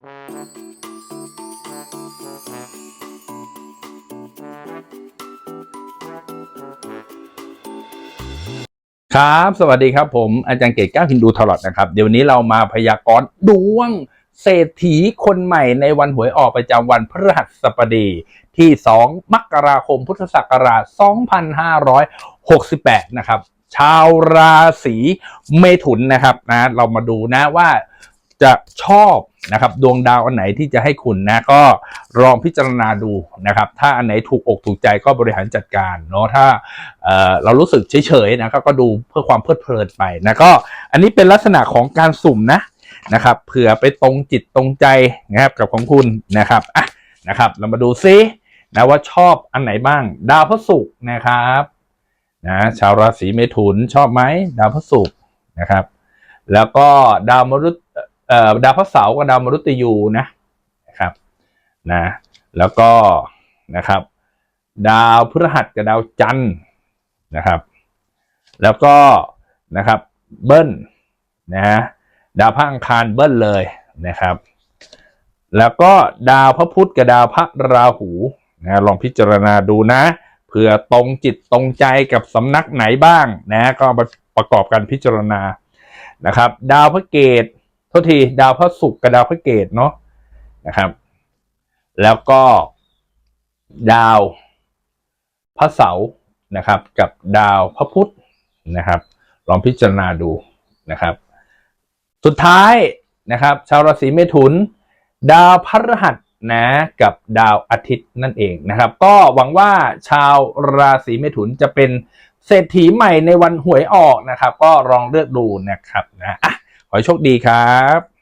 ครับ สวัสดีครับผมอาจารย์เกตก้าฮินดูทลอดนะครับ เดี๋ยวนนี้เรามาพยากรณ์ดวงเศรษฐีคนใหม่ในวันหวยออกประจำวันพฤหัสบดีที่ 2 มกราคมพุทธศักราช 2568 นะครับ ชาวราศีเมถุนนะครับนะเรามาดูนะว่าจะชอบ นะครับ ดวงดาวอันไหนที่จะให้คุณนะก็ลองพิจารณาดูนะครับ ถ้าอันไหนถูกอกถูกใจก็บริหารจัดการเนาะถ้าเเรารู้สึกเฉยๆนะก็ดูเพื่อความเพลิดเพลินไปนะก็อันนี้เป็นลักษณะของการสุ่มนะนะครับเผื่อไปตรงจิตตรงใจนะครับกับของคุณนะครับอะนะครับเรามาดูซินะว่าชอบอันไหนบ้าง ดาวพระศุกร์นะครับนะชาวราศีเมถุนชอบไหมดาวพระศุกร์นะครับ แล้วก็ดาวมรุต ดาวพระเสาร์กับดาวมรุตยูนะนะครับนะแล้วก็นะครับ ดาวพฤหัสกับดาวจันทร์นะครับ แล้วก็นะครับเบิ้ลนะฮะดาวพระอังคารเบิ้ลเลยนะครับ แล้วก็ดาวพระพุธกับดาวพระราหูนะลองพิจารณาดูนะเผื่อตรงจิตตรงใจกับสำนักไหนบ้างนะก็มาประกอบกันพิจารณานะครับ ดาวพระเกต โทษทีดาวพระศุกร์กับดาวพระเกตเนาะนะครับ แล้วก็ดาวพระเสาร์นะครับ กับดาวพระพุธนะครับ ลองพิจารณาดูนะครับ สุดท้ายนะครับ ชาวราศีเมถุน ดาวพฤหัสนะกับดาวอาทิตย์นั่นเองนะครับ ก็หวังว่าชาวราศีเมถุนจะเป็นเศรษฐีใหม่ในวันหวยออกนะครับ ก็ลองเลือกดูนะครับนะอะ ขอให้โชคดีครับ